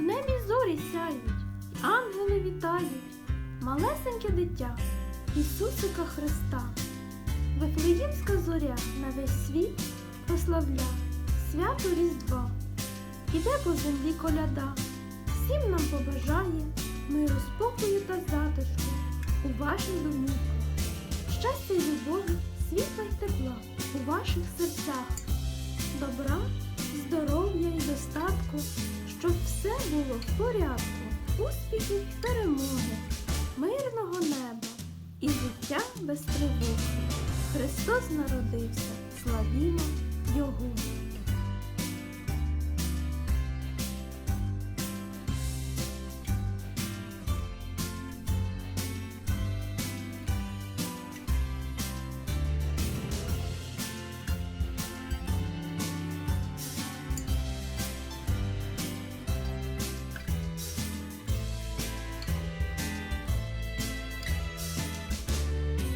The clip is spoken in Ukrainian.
В небі зорі сяють, ангели вітають, малесеньке дитя, Ісусика Христа. Вифлеємська зоря на весь світ прославля свято Різдва. Іде по землі коляда, всім нам побажає миру, спокою та затишку у ваших домівках. Щастя й любові, світла й тепла у ваших серцях, добра, було в порядку, успіхів перемоги, мирного неба і життя без тривоги. Христос народився, славімо!